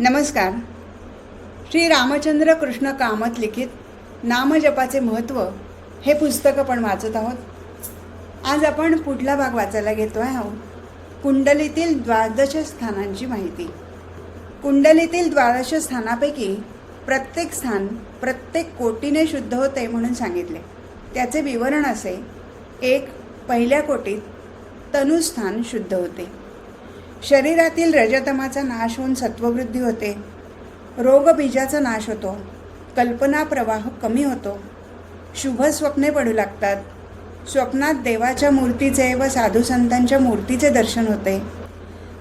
नमस्कार. श्री रामचंद्र कृष्ण कामत लिखित नामजपाचे महत्त्व हे पुस्तक आपण वाचत आहोत. आज आपण पुढला भाग वाचायला घेतो आहे आहोत. कुंडलीतील द्वादश स्थानांची माहिती. कुंडलीतील द्वादश स्थानापैकी प्रत्येक स्थान प्रत्येक कोटीने शुद्ध होते म्हणून सांगितले. त्याचे विवरण असे एक पहिल्या कोटीत तनुस्थान शुद्ध होते. शरीरातील रजतमाचा नाश होऊन सत्ववृद्धी होते. रोगबीजाचा नाश होतो. कल्पना प्रवाह कमी होतो. शुभ स्वप्ने पडू लागतात. स्वप्नात देवाच्या मूर्तीचे व साधूसंतांच्या मूर्तीचे दर्शन होते.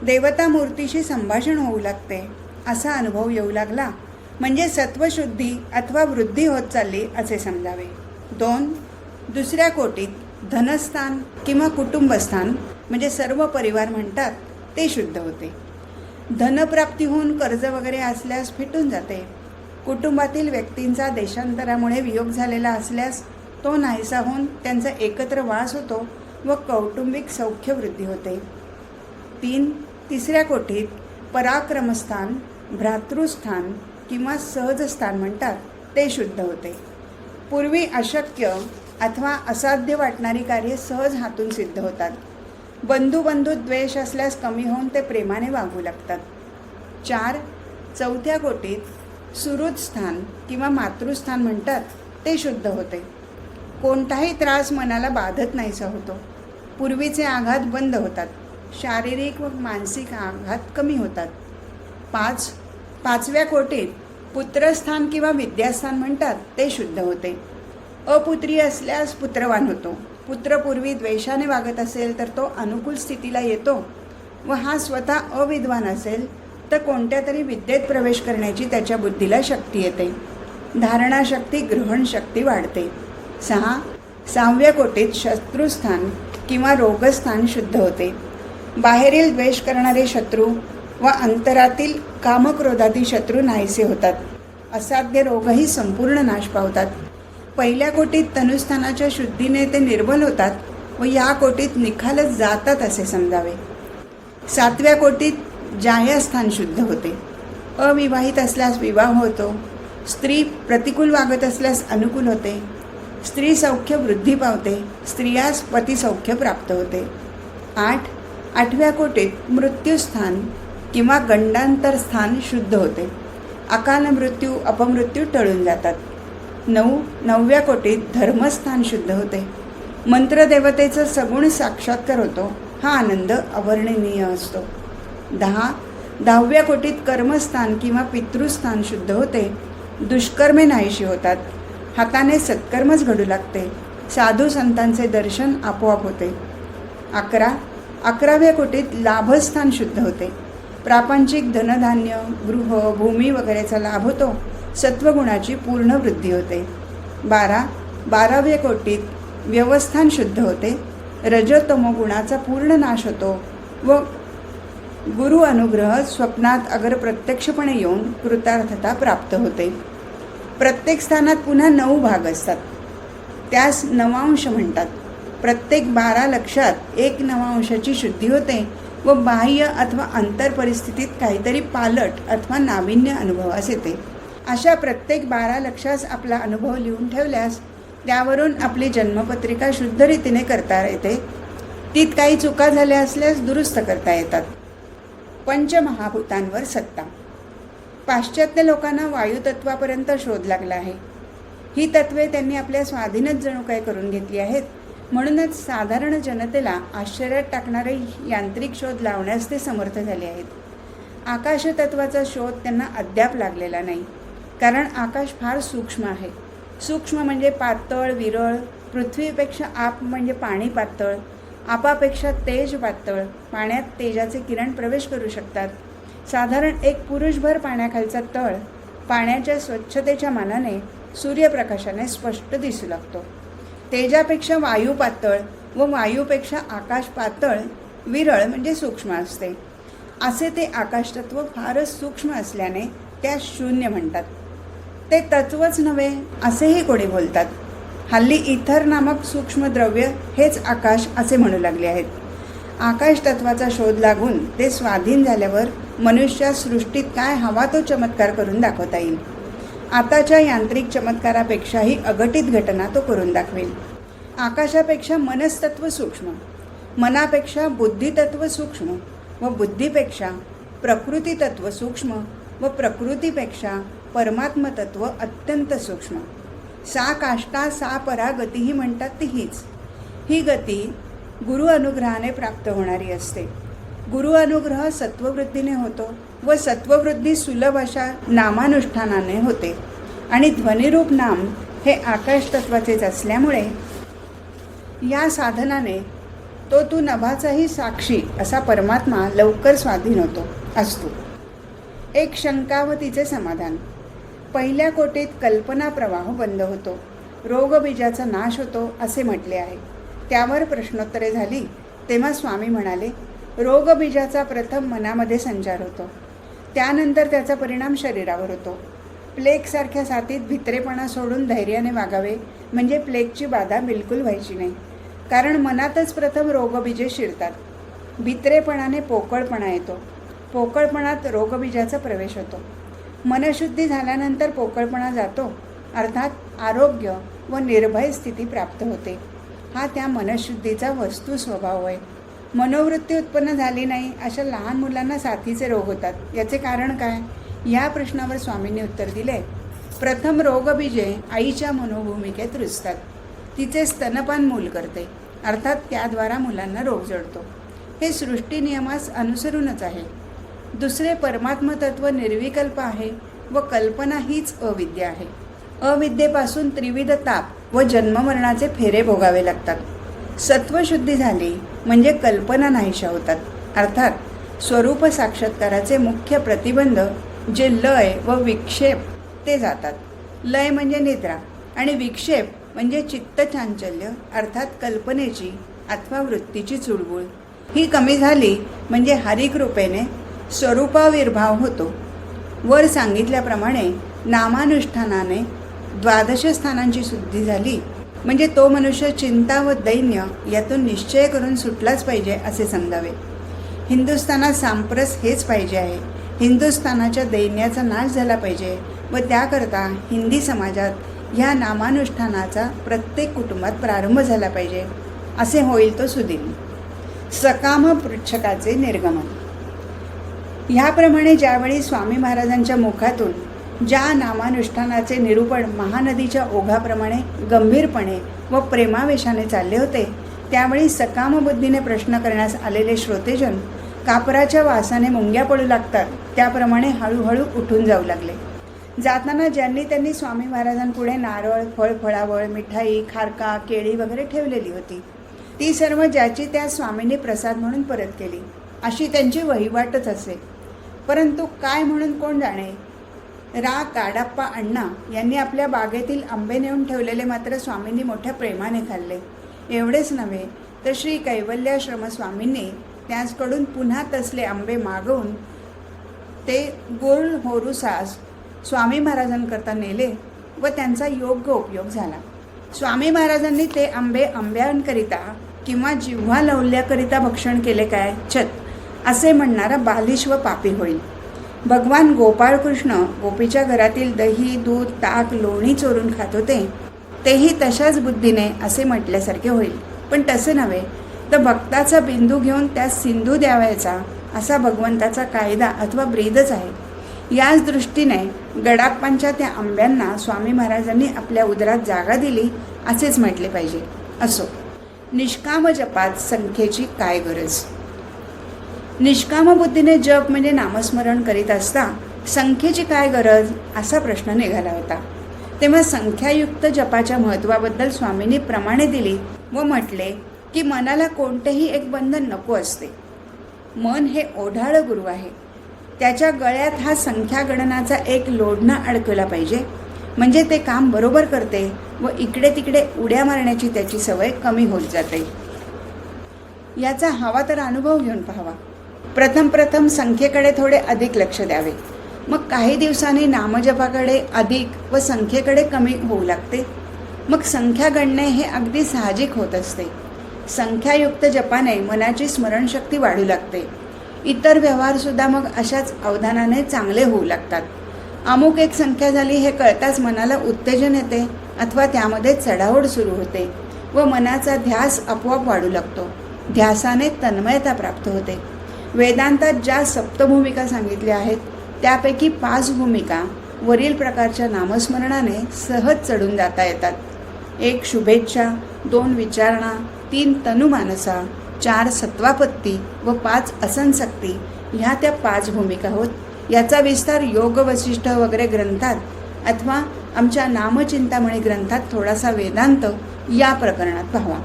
देवता मूर्तीशी संभाषण होऊ लागते. असा अनुभव येऊ लागला. म्हणजे सत्वशुद्धी अथवा वृद्धी होत चालली असे समजावे. दोन दुसऱ्या कोटीत धनस्थान किंवा कुटुंबस्थान म्हणजे सर्व परिवार म्हणतात ते शुद्ध होते. धनप्राप्ती होऊन कर्ज वगैरे असल्यास फिटून जाते. कुटुंबातील व्यक्तींचा देशांतरामुळे वियोग झालेला असल्यास तो नाहीसा होऊन त्यांचा एकत्र वास होतो व कौटुंबिक सौख्य वृद्धी होते. तीन तिसऱ्या कोठीत पराक्रमस्थान भ्रातृस्थान किंवा सहजस्थान म्हणतात ते शुद्ध होते. पूर्वी अशक्य अथवा असाध्य वाटणारी कार्ये सहज हातून सिद्ध होतात. बंधू बंधू द्वेष असल्यास कमी होऊन ते प्रेमाने वागू लागतात. चार चौथ्या कोटीत सुहृद स्थान किंवा मातृस्थान म्हणतात ते शुद्ध होते. कोणताही त्रास मनाला बाधत नाहीसा होतो. पूर्वीचे आघात बंद होतात. शारीरिक व मानसिक आघात कमी होतात. पाच पाचव्या कोटीत पुत्रस्थान किंवा विद्यास्थान म्हणतात ते शुद्ध होते. अपुत्री असल्यास पुत्रवान होतो. पुत्रपूर्वी द्वेषाने वागत असेल तर तो अनुकूल स्थितीला येतो. व हा स्वतः अविद्वान असेल तर कोणत्या तरी विद्येत प्रवेश करण्याची त्याच्या बुद्धीला शक्ती येते. धारणाशक्ती ग्रहणशक्ती वाढते. सहा सहाव्या कोटीत शत्रुस्थान किंवा रोगस्थान शुद्ध होते. बाहेरील द्वेष करणारे शत्रू व अंतरातील कामक्रोधातील शत्रू नाहीसे होतात. असाध्य रोगही संपूर्ण नाश पावतात. पहिल्या कोटीत तनुस्थानाच्या शुद्धीने ते निर्बल होतात व या कोटीत निखालच जातात असे समजावे. सातव्या कोटीत जायास्थान शुद्ध होते. अविवाहित असल्यास विवाह होतो. स्त्री प्रतिकूल वागत असल्यास अनुकूल होते. स्त्री सौख्य वृद्धी पावते. स्त्रियास पतिसौख्य प्राप्त होते. आठ. आठव्या कोटीत मृत्यूस्थान किंवा गंडांतर स्थान शुद्ध होते. अकाल मृत्यू अपमृत्यू टळून जातात. नऊ नवव्या कोटीत धर्मस्थान शुद्ध होते. मंत्रदेवतेचं सगुण साक्षात्कार होतो. हा आनंद अवर्णनीय असतो. दहा दहाव्या कोटीत कर्मस्थान किंवा पितृस्थान शुद्ध होते. दुष्कर्मे नाहीशी होतात. हाताने सत्कर्मच घडू लागते. साधू संतांचे दर्शन आपोआप होते. अकरा अकराव्या कोटीत लाभस्थान शुद्ध होते. प्रापंचिक धनधान्य गृह भूमी वगैरेचा लाभ होतो. सत्वगुणाची पूर्ण वृद्धी होते. बारा बाराव्या कोटीत व्यवस्थान शुद्ध होते. रजतमो गुणाचा पूर्ण नाश होतो व गुरु अनुग्रह स्वप्नात अगर प्रत्यक्षपणे येऊन कृतार्थता प्राप्त होते. प्रत्येक स्थानात पुन्हा नऊ भाग असतात. त्यास नवांश म्हणतात. प्रत्येक बारा लक्षात एक नवांशाची शुद्धी होते व बाह्य अथवा अंतर परिस्थितीत काहीतरी पालट अथवा नाविन्य अनुभवास येते. अशा प्रत्येक बारा लक्षास आपला अनुभव लिहून ठेवल्यास त्यावरून आपली जन्मपत्रिका शुद्ध रीतीने करता येते. तीत काही चुका झाल्या असल्यास दुरुस्त करता येतात. पंचमहाभूतांवर सत्ता. पाश्चात्य लोकांना वायुतत्वापर्यंत शोध लागला आहे. ही तत्वे त्यांनी आपल्या स्वाधीनच जणू काय करून घेतली आहेत. म्हणूनच साधारण जनतेला आश्चर्यात टाकणारे यांत्रिक शोध लावण्यास ते समर्थ झाले आहेत. आकाशतत्वाचा शोध त्यांना अद्याप लागलेला नाही. कारण आकाश फार सूक्ष्म आहे. सूक्ष्म म्हणजे पातळ विरळ पृथ्वीपेक्षा आप म्हणजे पाणी पातळ आपापेक्षा तेज पातळ पाण्यात तेजाचे किरण प्रवेश करू शकतात. साधारण एक पुरुषभर पाण्याखालचा तळ पाण्याच्या स्वच्छतेच्या मानाने सूर्यप्रकाशाने स्पष्ट दिसू लागतो. तेजापेक्षा वायू पातळ व वायूपेक्षा आकाश पातळ विरळ म्हणजे सूक्ष्म असते. असे ते आकाशतत्व फारच सूक्ष्म असल्याने त्या शून्य म्हणतात. ते तत्वच नव्हे असेही कोणी बोलतात. हल्ली इथर नामक सूक्ष्मद्रव्य हेच आकाश असे म्हणू लागले आहेत. आकाश तत्वाचा शोध लागून ते स्वाधीन झाल्यावर मनुष्या सृष्टीत काय हवा तो चमत्कार करून दाखवता येईल. आताच्या यांत्रिक चमत्कारापेक्षाही अघटित घटना तो करून दाखवेल. आकाशापेक्षा मनस्तत्व सूक्ष्म मनापेक्षा बुद्धितत्व सूक्ष्म व बुद्धीपेक्षा प्रकृतीतत्व सूक्ष्म व प्रकृतीपेक्षा परमात्मतत्व अत्यंत सूक्ष्म. सा काष्टा सा परा गतीही म्हणतात ती हीच ही गती गुरु अनुग्रहाने प्राप्त होणारी असते. गुरु अनुग्रह सत्ववृद्धीने होतो व सत्ववृद्धी सुलभ अशा नामानुष्ठानाने होते. आणि ध्वनिरूप नाम हे आकाश तत्वाचेच असल्यामुळे या साधनाने तो तू नभाचाही साक्षी असा परमात्मा लवकर स्वाधीन होतो असतो. एक शंका व तिचे समाधान. पहिल्या कोटीत कल्पना प्रवाह बंद होतो. रोगबीजाचा नाश होतो असे म्हटले आहे. त्यावर प्रश्नोत्तरे झाली तेव्हा स्वामी म्हणाले रोगबीजाचा प्रथम मनामध्ये संचार होतो. त्यानंतर त्याचा परिणाम शरीरावर होतो. प्लेगसारख्या साथीत भित्रेपणा सोडून धैर्याने वागावे म्हणजे प्लेगची बाधा बिलकुल व्हायची नाही. कारण मनातच प्रथम रोगबीजे शिरतात. भित्रेपणाने पोकळपणा येतो. पोकळपणात रोगबीजाचा प्रवेश होतो. मनशुद्धी झाल्यानंतर पोकळपणा जातो. अर्थात आरोग्य व निर्भय स्थिती प्राप्त होते. हा त्या मनशुद्धीचा वस्तू स्वभाव आहे. मनोवृत्ती उत्पन्न झाली नाही अशा लहान मुलांना साथीचे रोग होतात. याचे कारण काय? या प्रश्नावर स्वामींनी उत्तर दिले. प्रथम रोगबीजे आईच्या मनोभूमिकेत रुजतात. तिचे स्तनपान मूल करते. अर्थात त्याद्वारा मुलांना रोग जडतो. हे सृष्टी नियमास अनुसरूनच आहे. दुसरे परमात्मतत्व निर्विकल्प आहे व कल्पना हीच अविद्या आहे. अविद्येपासून त्रिविध ताप व जन्ममरणाचे फेरे भोगावे लागतात. सत्वशुद्धी झाली म्हणजे कल्पना नाहीशा होतात. अर्थात स्वरूप साक्षात्काराचे मुख्य प्रतिबंध जे लय व विक्षेप ते जातात. लय म्हणजे निद्रा आणि विक्षेप म्हणजे चित्तचांचल्य अर्थात कल्पनेची अथवा वृत्तीची चुळबुळ. ही कमी झाली म्हणजे हरिकृपेने स्वरूपाविर्भाव होतो. वर सांगितल्याप्रमाणे नामानुष्ठानाने द्वादश स्थानांची शुद्धी झाली. म्हणजे तो मनुष्य चिंता व दैन्य यातून निश्चय करून सुटलाच पाहिजे असे समजावे. हिंदुस्थानात सांप्रस हेच पाहिजे आहे. हिंदुस्थानाच्या दैन्याचा नाश झाला पाहिजे व त्याकरता हिंदी समाजात ह्या नामानुष्ठानाचा प्रत्येक कुटुंबात प्रारंभ झाला पाहिजे. असे होईल तो सुदिन. सकाम पृच्छकाचे निर्गमन. ह्याप्रमाणे ज्यावेळी स्वामी महाराजांच्या मुखातून ज्या नामानुष्ठानाचे निरूपण महानदीच्या ओघाप्रमाणे गंभीरपणे व प्रेमावेशाने चालले होते त्यावेळी सकामबुद्धीने प्रश्न करण्यास आलेले श्रोतेजन कापराच्या वासाने मुंग्या पडू लागतात त्याप्रमाणे हळूहळू उठून जाऊ लागले. जाताना ज्यांनी त्यांनी स्वामी महाराजांपुढे नारळ फळ फळावळ मिठाई खारका केळी वगैरे ठेवलेली होती. ती सर्व ज्याची त्या स्वामींनी प्रसाद म्हणून परत केली. अशी त्यांची वहिवाटच असे. परंतु काय म्हणून कोण जाणे? रा काडाप्पा अण्णा यांनी आपल्या बागेतील आंबे नेऊन ठेवलेले मात्र स्वामींनी मोठ्या प्रेमाने खाल्ले. एवढेच नव्हे तर श्री कैवल्याश्रम स्वामींनी त्याचकडून पुन्हा तसले आंबे मागवून ते गुळ होरुसास स्वामी महाराजांकरता नेले व त्यांचा योग्य उपयोग झाला. स्वामी महाराजांनी ते आंबे आंब्यांकरिता किंवा जिव्हा लवल्याकरिता भक्षण केले काय? छत. असे म्हणणारा बालिश व पापी होईल. भगवान गोपाळकृष्ण गोपीच्या घरातील दही दूध ताक लोणी चोरून खात होते. तेही तशाच बुद्धीने असे म्हटल्यासारखे होईल. पण तसे नव्हे. तर भक्ताचा बिंदू घेऊन त्यास सिंधू द्यावायचा असा भगवंताचा कायदा अथवा ब्रीदच आहे. याच दृष्टीने गडाप्पांच्या त्या आंब्यांना स्वामी महाराजांनी आपल्या उदरात जागा दिली असेच म्हटले पाहिजे. असो. निष्काम जपात संख्येची काय गरज? निष्काम बुद्धीने जप म्हणजे नामस्मरण करीत असता संख्येची काय गरज? असा प्रश्न निघाला होता. तेव्हा संख्यायुक्त जपाच्या महत्त्वाबद्दल स्वामींनी प्रमाणे दिली व म्हटले की मनाला कोणतेही एक बंधन नको असते. मन हे ओढाळ गुरु आहे. त्याच्या गळ्यात हा संख्या गणनाचा एक लोढणा अडकला पाहिजे. म्हणजे ते काम बरोबर करते व इकडे तिकडे उड्या मारण्याची त्याची सवय कमी होत जाते. याचा हवा तर अनुभव घेऊन पाहावा. प्रथम प्रथम संख्येकडे थोडे अधिक लक्ष द्यावे. मग काही दिवसांनी नामजपाकडे अधिक व संख्येकडे कमी होऊ लागते. मग संख्या गणणे हे अगदी साहजिक होत असते. संख्यायुक्त जपाने मनाची स्मरणशक्ती वाढू लागते. इतर व्यवहारसुद्धा मग अशाच अवधानाने चांगले होऊ लागतात. अमुक एक संख्या झाली हे कळताच मनाला उत्तेजन येते अथवा त्यामध्ये चढाओढ सुरू होते व मनाचा ध्यास आपोआप वाढू लागतो. ध्यासाने तन्मयता प्राप्त होते. वेदांतात ज्या सप्तभूमिका सांगितल्या आहेत त्यापैकी पाच भूमिका वरील प्रकारच्या नामस्मरणाने सहज चढून जाता येतात. एक शुभेच्छा दोन विचारणा तीन तनुमानसा चार सत्वापत्ती व पाच असनशक्ती ह्या त्या पाच भूमिका होत. याचा विस्तार योग वशिष्ठ वगैरे ग्रंथात अथवा आमच्या नामचिंतामणी ग्रंथात थोडासा वेदांत या प्रकरणात पाहावा.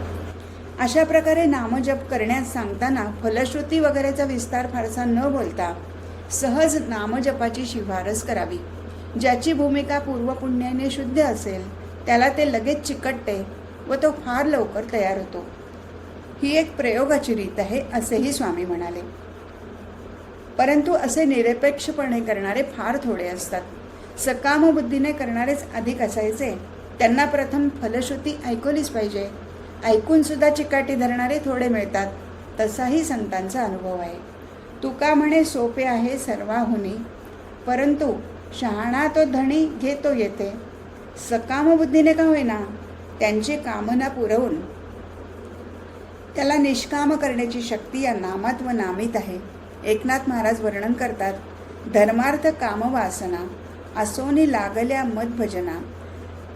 अशा प्रकारे नामजप करण्यास सांगताना फलश्रुती वगैरेचा विस्तार फारसा न बोलता सहज नामजपाची शिफारस करावी. ज्याची भूमिका पूर्वपुण्याने शुद्ध असेल त्याला ते लगेच चिकटते व तो फार लवकर तयार होतो. ही एक प्रयोगाची रीत आहे असेही स्वामी म्हणाले. परंतु असे निरपेक्षपणे करणारे फार थोडे असतात. सकाम बुद्धीने करणारेच अधिक असायचे. त्यांना प्रथम फलश्रुती ऐकवलीच पाहिजे. ऐकून सुद्धा चिकाटी धरणारे थोडे मिळतात. तसाही संतांचा अनुभव आहे. तुका म्हणे सोपे आहे सर्वाहुनी. परंतु शहाणा तो धणी घेतो येते. सकाम बुद्धीने का होईना? त्यांची कामना पुरवून. त्याला निष्काम करण्याची शक्ती या नामात व नामीत आहे. एकनाथ महाराज वर्णन करतात धर्मार्थ कामवासना असोनी लागल्या मतभजना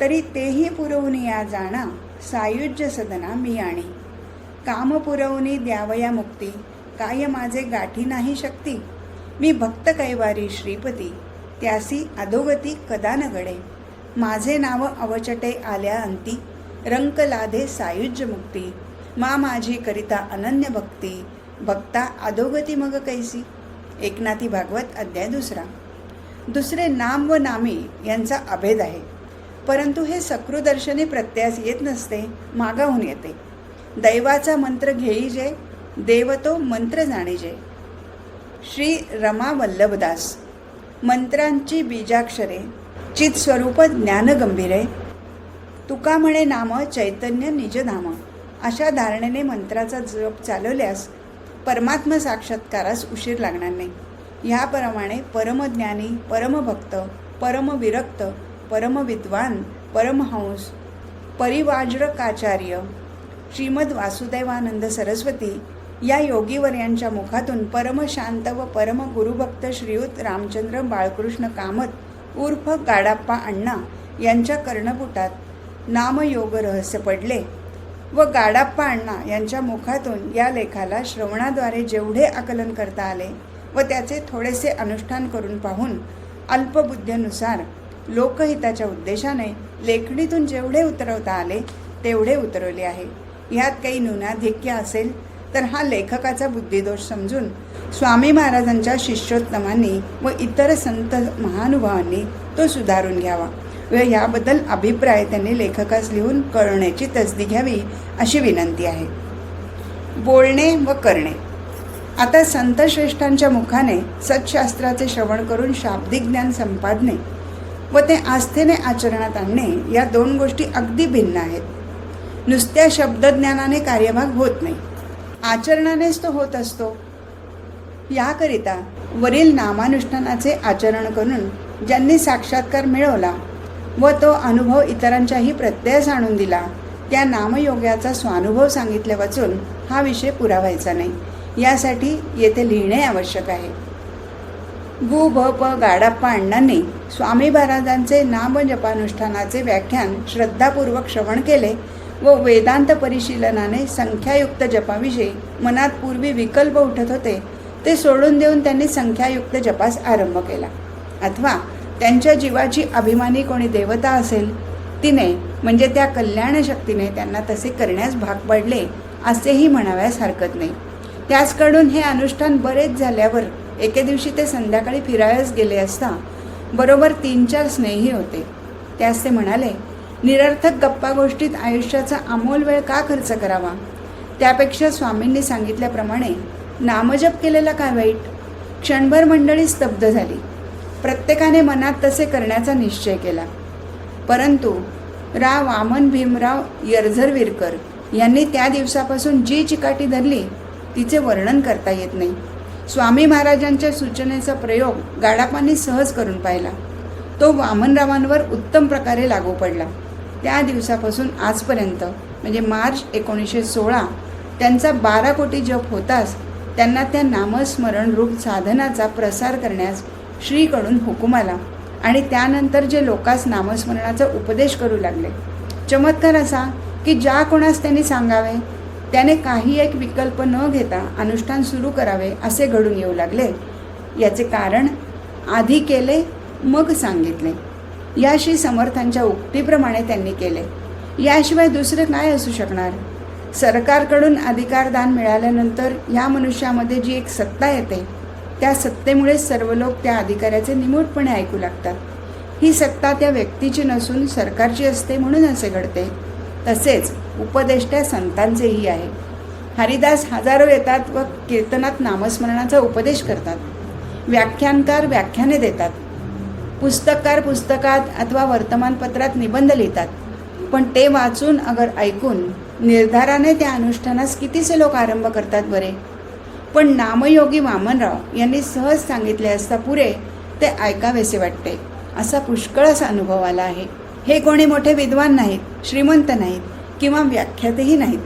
तरी तेही पुरवून या जाणा. सायुज्य सदना मी आणि. काम पुरवणी द्यावया मुक्ती काय माझे गाठी नाही शक्ती? मी भक्त कैवारी श्रीपती त्यासी अधोगती कदा न घडे माझे नाव अवचटे आल्या अंती रंक लाधे सायुज्य मुक्ती. मा माझी करिता अनन्य भक्ती भक्ता अधोगती मग कैसी? एकनाथी भागवत अध्याय दुसरा. दुसरे नाम व नामी यांचा अभेद आहे. परंतु हे सकृदर्शनी प्रत्यास येत नसते मागाहून येते. दैवाचा मंत्र घेई जे देव तो मंत्र जाणीजे श्री रमा वल्लभदास मंत्रांची बीजाक्षरे चितस्वरूप ज्ञानगंभीरे तुका म्हणे नाम चैतन्य निजधाम अशा धारणेने मंत्राचा जप चालवल्यास परमात्म साक्षात्कारास उशीर लागणार नाही. ह्याप्रमाणे परमज्ञानी परमभक्त परमविरक्त परमविद्वान परमहंस परिवाज्रकाचार्य श्रीमद वासुदेवानंद सरस्वती या योगीवर्यांच्या मुखातून परमशांत व परम गुरुभक्त श्रीयुत रामचंद्र बाळकृष्ण कामत उर्फ गाडाप्पा अण्णा यांच्या कर्णपुटात नामयोग रहस्य पडले व गाडाप्पा अण्णा यांच्या मुखातून या लेखाला श्रवणाद्वारे जेवढे आकलन करता आले व त्याचे थोडेसे अनुष्ठान करून पाहून अल्पबुद्धीनुसार लोकहिताच्या उद्देशाने लेखणीतून जेवढे उतरवता आले तेवढे उतरवले आहे. ह्यात काही न्यूनाधिक्य असेल तर हा लेखकाचा बुद्धिदोष समजून स्वामी महाराजांच्या शिष्योत्तमांनी व इतर संत महानुभावांनी तो सुधारून घ्यावा व याबद्दल अभिप्राय त्यांनी लेखकास लिहून कळवण्याची तसदी घ्यावी अशी विनंती आहे. बोलणे व करणे. आता संतश्रेष्ठांच्या मुखाने सत्शास्त्राचे श्रवण करून शाब्दिक ज्ञान संपादने व ते आस्थेने आचरणात आणणे या दोन गोष्टी अगदी भिन्न आहेत. नुसत्या शब्दज्ञानाने कार्यभाग होत नाही. आचरणानेच तो होत असतो. याकरिता वरील नामानुष्ठानाचे आचरण करून ज्यांनी साक्षात्कार मिळवला व तो अनुभव इतरांच्याही प्रत्ययास आणून दिला त्या नामयोग्याचा स्वानुभव सांगितले वाचून हा विषय पुरावायचा नाही. यासाठी येथे लिहिणे आवश्यक आहे. गु भ प गाडाप्पा अण्णांनी स्वामी महाराजांचे नामजपानुष्ठानाचे व्याख्यान श्रद्धापूर्वक श्रवण केले व वेदांत परिशीलनाने संख्यायुक्त जपाविषयी मनात पूर्वी विकल्प उठत होते ते सोडून देऊन त्यांनी संख्यायुक्त जपास आरंभ केला. अथवा त्यांच्या जीवाची अभिमानी कोणी देवता असेल तिने म्हणजे त्या कल्याण शक्तीने त्यांना तसे करण्यास भाग पडले असेही म्हणाव्यास हरकत नाही. त्याचकडून हे अनुष्ठान बरेच झाल्यावर एके दिवशी ते संध्याकाळी फिरायस गेले असता बरोबर तीन चार स्नेही होते. त्यास ते म्हणाले निरर्थक गप्पा गोष्टीत आयुष्याचा अमोल वेळ का खर्च करावा? त्यापेक्षा स्वामींनी सांगितल्याप्रमाणे नामजप केलेला काय वाईट? क्षणभर मंडळी स्तब्ध झाली. प्रत्येकाने मनात तसे करण्याचा निश्चय केला. परंतु रा वामन भीमराव यरझरविरकर यांनी त्या दिवसापासून जी चिकाटी धरली तिचे वर्णन करता येत नाही. स्वामी महाराजांच्या सूचनेचा प्रयोग गाडापांनी सहज करून पाहिला. तो वामनरावांवर उत्तम प्रकारे लागू पडला. त्या दिवसापासून आजपर्यंत म्हणजे मार्च एकोणीसशे सोळा त्यांचा बारा कोटी जप होताच त्यांना त्या नामस्मरण रूप साधनाचा प्रसार करण्यास श्रीकडून हुकूम आला आणि त्यानंतर जे लोकांस नामस्मरणाचा उपदेश करू लागले. चमत्कार असा की ज्या कोणास त्यांनी सांगावे त्याने काही एक विकल्प न घेता अनुष्ठान सुरू करावे असे घडून येऊ लागले. याचे कारण आधी केले मग सांगितले. याशी समर्थांच्या उक्तीप्रमाणे त्यांनी केले. याशिवाय दुसरे काय असू शकणार? सरकारकडून अधिकारदान मिळाल्यानंतर या मनुष्यामध्ये जी एक सत्ता येते त्या सत्तेमुळे सर्व लोक त्या अधिकाऱ्याचे निमूटपणे ऐकू लागतात. ही सत्ता त्या व्यक्तीची नसून सरकारची असते म्हणून असे घडते. तसेच उपदेष्ट्या संतांचेही आहे. हरिदास हजारो येतात व कीर्तनात नामस्मरणाचा उपदेश करतात. व्याख्यानकार व्याख्याने देतात. पुस्तककार पुस्तकात अथवा वर्तमानपत्रात निबंध लिहितात. पण ते वाचून अगर ऐकून निर्धाराने त्या अनुष्ठानास कितीसे लोक आरंभ करतात बरे? पण नामयोगी वामनराव यांनी सहज सांगितले असता पुरे ते ऐकावेसे वाटते. असा पुष्कळच अनुभव आला आहे. हे कोणी मोठे विद्वान नाहीत श्रीमंत नाहीत. किंवा व्याख्यातही नाहीत.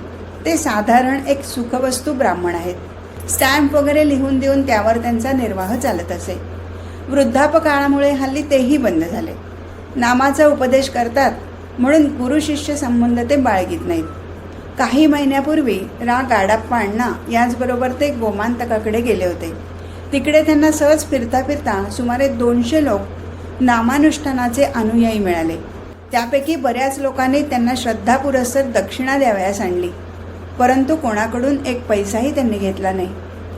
ते साधारण एक सुखवस्तू ब्राह्मण आहेत. स्टॅम्प वगैरे लिहून देऊन त्यावर त्यांचा निर्वाह चालत असे. वृद्धापकाळामुळे हल्ली तेही बंद झाले. नामाचा उपदेश करतात म्हणून गुरु शिष्य संबंध ते बाळगीत नाहीत. काही महिन्यापूर्वी रा गाडाप्पा अण्णा याचबरोबर ते गोमांतकाकडे गेले होते. तिकडे त्यांना सहज फिरता फिरता सुमारे दोनशे लोक नामानुष्ठानाचे अनुयायी मिळाले. त्यापैकी बऱ्याच लोकांनी त्यांना श्रद्धा पुरस्सर दक्षिणा द्यावयास आणली. परंतु कोणाकडून एक पैसाही त्यांनी घेतला नाही.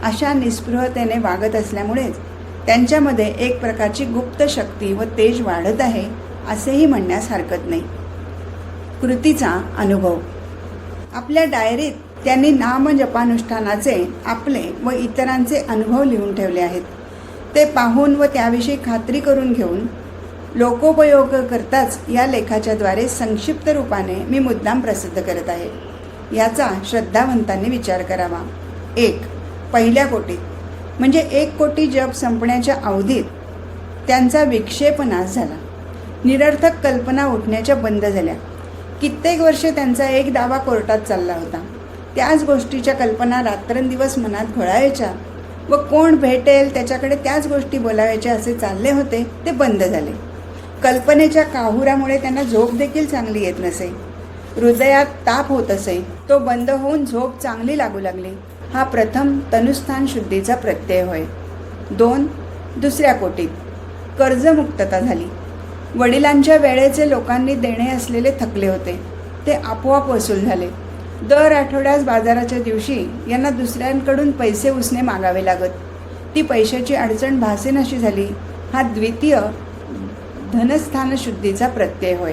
अशा निस्पृहतेने वागत असल्यामुळेच त्यांच्यामध्ये एक प्रकारची गुप्त शक्ती व तेज वाढत आहे असेही म्हणण्यास हरकत नाही. कृतीचा अनुभव. आपल्या डायरीत त्यांनी नामजपानुष्ठानाचे आपले व इतरांचे अनुभव लिहून ठेवले आहेत. ते पाहून व त्याविषयी खात्री करून घेऊन लोकोपयोग करताच या लेखाच्याद्वारे संक्षिप्त रूपाने मी मुद्दाम प्रसिद्ध करत आहे. याचा श्रद्धावंतांनी विचार करावा. एक पहिल्या कोटीत. म्हणजे एक कोटी जप संपण्याच्या अवधीत त्यांचा विक्षेप नाश झाला. निरर्थक कल्पना उठण्याच्या बंद झाल्या. कित्येक वर्षे त्यांचा एक दावा कोर्टात चालला होता. त्याच गोष्टीच्या कल्पना रात्रंदिवस मनात घोळायच्या व कोण भेटेल त्याच्याकडे त्याच गोष्टी बोलावायच्या असे चालले होते ते बंद झाले. कल्पनेच्या काहुरामुळे त्यांना झोप देखील चांगली येत नसे. हृदयात ताप होत असे. तो बंद होऊन झोप चांगली लागू लागली. हा प्रथम तनुस्थान शुद्धीचा प्रत्यय होय. दोन दुसऱ्या कोटीत. कर्जमुक्तता झाली. वडिलांच्या वेळेचे लोकांनी देणे असलेले थकले होते. ते आपोआप वसूल झाले. दर आठवड्यास बाजाराच्या दिवशी यांना दुसऱ्यांकडून पैसे उसने मागावे लागत. ती पैशाची अडचण भासेनाशी झाली. हा द्वितीय धनस्थान शुद्धीचा प्रत्यय होय.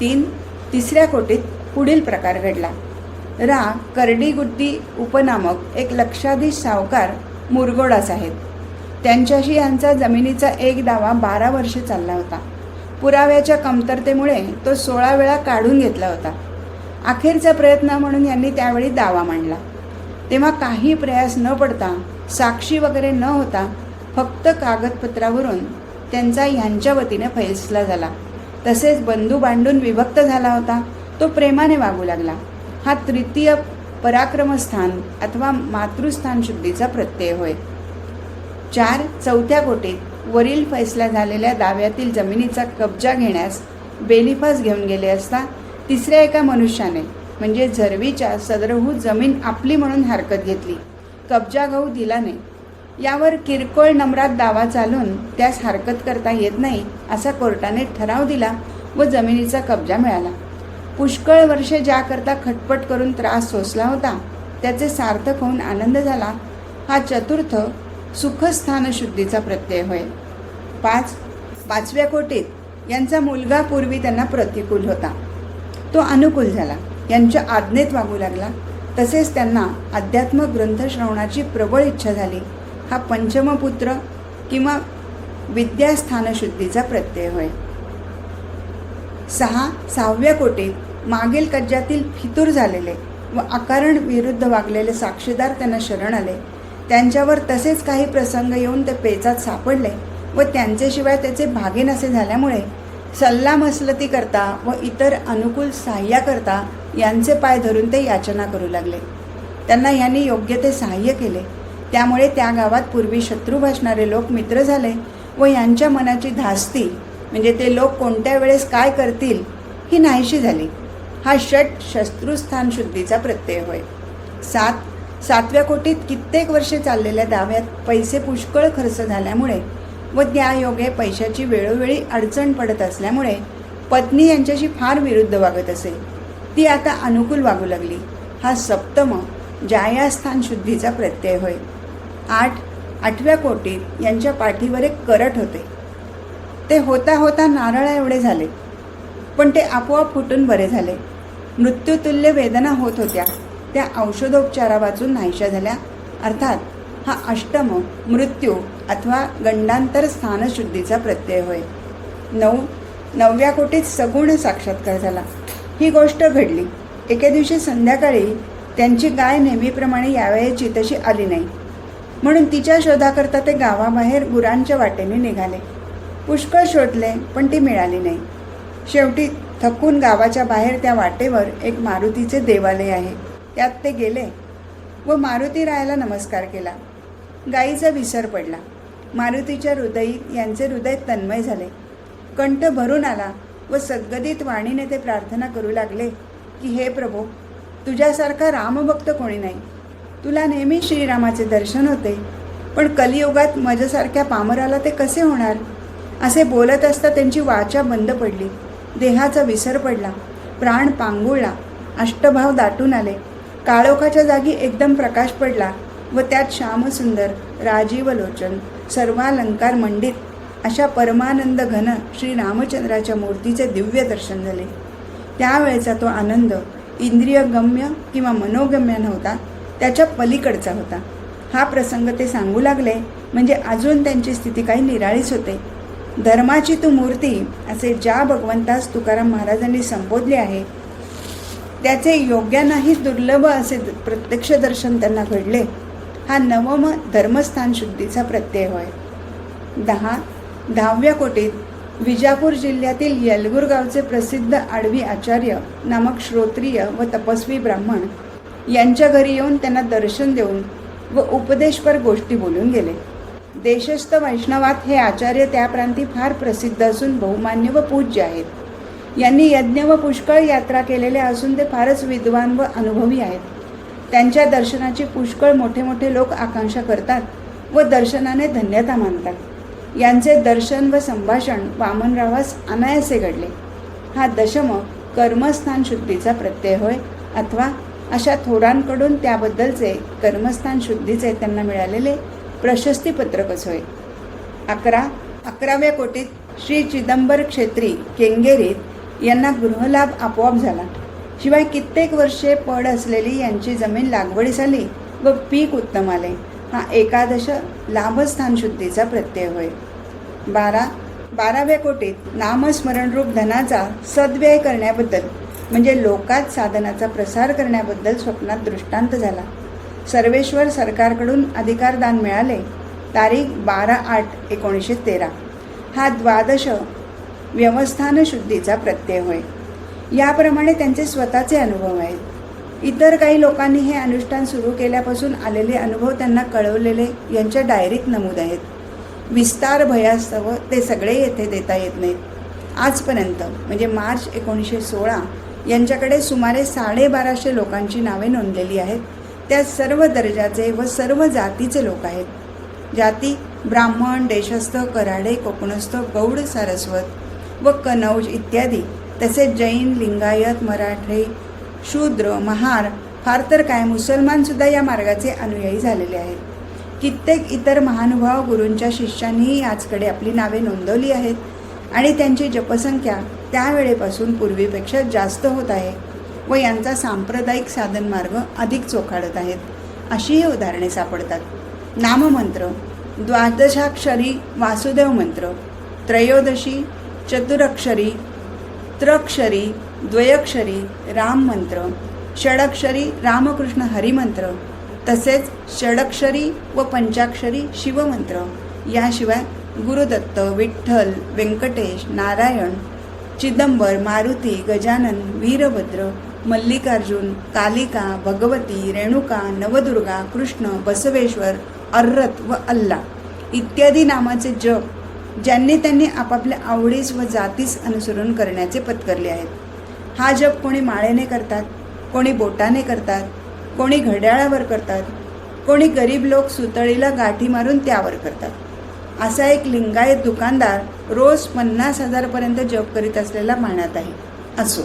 तीन तिसऱ्या कोटीत पुढील प्रकार घडला. रा करडीगुड्डी उपनामक एक लक्षाधीश सावकार मुरगोडास आहेत. त्यांच्याशी यांचा जमिनीचा एक दावा बारा वर्षे चालला होता. पुराव्याच्या कमतरतेमुळे तो सोळा वेळा काढून घेतला होता. अखेरचा प्रयत्न म्हणून यांनी त्यावेळी दावा मांडला. तेव्हा काही प्रयास न पडता साक्षी वगैरे न होता फक्त कागदपत्रावरून त्यांचा ह्यांच्या वतीने फैसला झाला. तसेच बंधू बांधून विभक्त झाला होता. तो प्रेमाने वागू लागला. हा तृतीय पराक्रमस्थान अथवा मातृस्थान शुद्धीचा प्रत्यय होय. चार चौथ्या कोटीत वरील फैसला झालेल्या दाव्यातील जमिनीचा कब्जा घेण्यास बेलिफास घेऊन गेले असता तिसऱ्या एका मनुष्याने म्हणजे झरवीच्या सदरहू जमीन आपली म्हणून हरकत घेतली. कब्जा गहू दिला नाही यावर किरकोळ नम्रात दावा चालून त्यास हरकत करता येत नाही असा कोर्टाने ठराव दिला व जमिनीचा कब्जा मिळाला. पुष्कळ वर्षे ज्याकरता खटपट करून त्रास सोसला होता त्याचे सार्थक होऊन आनंद झाला. हा चतुर्थ सुखस्थान शुद्धीचा प्रत्यय होय. पाच पाचव्या कोटीत यांचा मुलगा पूर्वी त्यांना प्रतिकूल होता. तो अनुकूल झाला. यांच्या आज्ञेत वागू लागला. तसेच त्यांना अध्यात्म ग्रंथ श्रवणाची प्रबळ इच्छा झाली. हा पंचमपुत्र किंवा विद्यास्थानशुद्धीचा प्रत्यय होय. सहा सहाव्या कोटीत मागील कज्जातील फितूर झालेले व अकारण विरुद्ध वागलेले साक्षीदार त्यांना शरण आले. त्यांच्यावर तसेच काही प्रसंग येऊन ते पेचात सापडले व त्यांच्याशिवाय त्याचे भागेनासे झाल्यामुळे सल्लामसलती करता व इतर अनुकूल सहाय्याकरता यांचे पाय धरून ते याचना करू लागले. त्यांना यांनी योग्य ते सहाय्य केले. त्यामुळे त्या गावात पूर्वी शत्रू भासणारे लोक मित्र झाले व यांच्या मनाची धास्ती म्हणजे ते लोक कोणत्या वेळेस काय करतील ही नाहीशी झाली. हा षट शत्रुस्थान शुद्धीचा प्रत्यय होय. सात सातव्या कोटीत कित्येक वर्षे चाललेल्या दाव्यात पैसे पुष्कळ खर्च झाल्यामुळे व त्या योगे पैशाची वेळोवेळी अडचण पडत असल्यामुळे पत्नी यांच्याशी फार विरुद्ध वागत असे. ती आता अनुकूल वागू लागली. हा सप्तम जायास्थान शुद्धीचा प्रत्यय होय. आठ आठव्या कोटीत यांच्या पाठीवर एक करट होते. ते होता होता नारळा एवढे झाले. पण ते आपोआप फुटून बरे झाले. मृत्यूतुल्य वेदना होत होत्या. त्या औषधोपचारा वाचून नाहीशा झाल्या. अर्थात हा अष्टम मृत्यू अथवा गंडांतर स्थानशुद्धीचा प्रत्यय होय. नऊ नवव्या कोटीत सगुण साक्षात्कार झाला. ही गोष्ट घडली. एके दिवशी संध्याकाळी त्यांची गाय नेहमीप्रमाणे यावेळेची तशी आली नाही. म्हणून तिच्या शोधाकरता ते गावाबाहेर गुरांच्या वाटेने निघाले. पुष्कळ शोधले पण ती मिळाली नाही. शेवटी थकून गावाच्या बाहेर त्या वाटेवर एक मारुतीचे देवालय आहे. त्यात ते गेले व मारुती रायाला नमस्कार केला. गाईचा विसर पडला. मारुतीच्या हृदयी यांचे हृदय तन्मय झाले. कंठ भरून आला व सद्गदित वाणीने ते प्रार्थना करू लागले की हे प्रभू तुझ्यासारखा रामभक्त कोणी नाही. तुला नेहमी श्रीरामाचे दर्शन होते. पण कलियुगात माझ्यासारख्या पामराला ते कसे होणार? असे बोलत असता त्यांची वाचा बंद पडली. देहाचा विसर पडला. प्राण पांगुळला. अष्टभाव दाटून आले. काळोखाच्या जागी एकदम प्रकाश पडला व त्यात श्यामसुंदर राजीव लोचन सर्वालंकार मंडित अशा परमानंद घन श्री रामचंद्राच्या मूर्तीचे दिव्य दर्शन झाले. त्यावेळेचा तो आनंद इंद्रियगम्य किंवा मनोगम्य नव्हता त्याच्या पलीकडचा होता. हा प्रसंग ते सांगू लागले म्हणजे अजून त्यांची स्थिती काही निराळीच होते. धर्माची तू मूर्ती असे ज्या भगवंतास तुकाराम महाराजांनी संबोधले आहे त्याचे योग्यांनाही दुर्लभ असे प्रत्यक्ष दर्शन त्यांना घडले. हा नवम धर्मस्थान शुद्धीचा प्रत्यय होय. दहा दहाव्या कोटीत विजापूर जिल्ह्यातील येलगूर गावचे प्रसिद्ध आडवी आचार्य नामक श्रोत्रिय व तपस्वी ब्राह्मण यांच्या घरी येऊन त्यांना दर्शन देऊन व उपदेशपर गोष्टी बोलून गेले. देशस्थ वैष्णवात हे आचार्य त्या प्रांती फार प्रसिद्ध असून बहुमान्य व पूज्य आहेत. यांनी यज्ञ व पुष्कळ यात्रा केलेल्या असून ते फारच विद्वान व अनुभवी आहेत. त्यांच्या दर्शनाची पुष्कळ मोठे मोठे लोक आकांक्षा करतात व दर्शनाने धन्यता मानतात. यांचे दर्शन व संभाषण वामनरावास अनायासे घडले. हा दशम कर्मस्थान शुद्धीचा प्रत्यय होय अथवा अशा थोरांकडून त्याबद्दलचे कर्मस्थान शुद्धीचे त्यांना मिळालेले प्रशस्तीपत्रकच होय. अकरा अकराव्या कोटीत श्री चिदंबर क्षेत्री केंगेरीत यांना गृहलाभ आपोआप झाला. शिवाय कित्येक वर्षे पड असलेली यांची जमीन लागवडीस आली व पीक उत्तम आले. हा एकादश लाभस्थान शुद्धीचा प्रत्यय होय. बारा बाराव्या कोटीत नामस्मरणरूप धनाचा सद्व्यय करण्याबद्दल म्हणजे लोकात साधनाचा प्रसार करण्याबद्दल स्वप्नात दृष्टांत झाला. सर्वेश्वर सरकारकडून अधिकारदान मिळाले तारीख बारा आठ एकोणीसशे तेरा. हा द्वादश व्यवस्थान शुद्धीचा प्रत्यय होय. याप्रमाणे त्यांचे स्वतःचे अनुभव आहेत. इतर काही लोकांनी हे अनुष्ठान सुरू केल्यापासून आलेले अनुभव त्यांना कळवलेले यांच्या डायरीत नमूद आहेत. विस्तार भयास्तव ते सगळे येथे देता येत नाहीत. आजपर्यंत म्हणजे मार्च एकोणीसशे सोळा यांच्याकडे सुमारे साडेबाराशे लोकांची नावे नोंदलेली आहेत. त्या सर्व दर्जाचे व सर्व जातीचे लोक आहेत. जाती ब्राह्मण देशस्थ कराडे कोकणस्थ गौड सारस्वत व कनौज इत्यादी तसेच जैन लिंगायत मराठे शूद्र महार फार तर काय मुसलमानसुद्धा या मार्गाचे अनुयायी झालेले आहेत. कित्येक इतर महानुभाव गुरूंच्या शिष्यांनीही आजकडे आपली नावे नोंदवली आहेत आणि त्यांची जपसंख्या त्यावेळेपासून पूर्वीपेक्षा जास्त होत आहे व यांचा सांप्रदायिक साधन मार्ग अधिक चोखाडत आहेत. अशीही उदाहरणे सापडतात. नाममंत्र द्वादशाक्षरी वासुदेव मंत्र त्रयोदशी चतुरक्षरी त्रक्षरी द्वयक्षरी राम मंत्र षडक्षरी रामकृष्ण हरिमंत्र तसेच षडक्षरी व पंचाक्षरी शिवमंत्र याशिवाय गुरुदत्त विठ्ठल व्यंकटेश नारायण चिदंबर मारुती गजानन वीरभद्र मल्लिकार्जुन कालिका भगवती रेणुका नवदुर्गा कृष्ण बसवेश्वर अर्रत व अल्ला इत्यादी नामाचे जप ज्यांनी त्यांनी आपापल्या आवडीस व जातीस अनुसरून करण्याचे पत्करले आहेत. हा जप कोणी माळेने करतात कोणी बोटाने करतात कोणी घड्याळावर करतात कोणी गरीब लोक सुतळीला गाठी मारून त्यावर करतात. असा एक लिंगायत दुकानदार रोज पन्नास हजारपर्यंत जॉब करीत असलेला मानत आहे असो.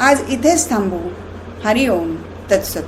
आज इथेच थांबू. हरिओम. तत्सत.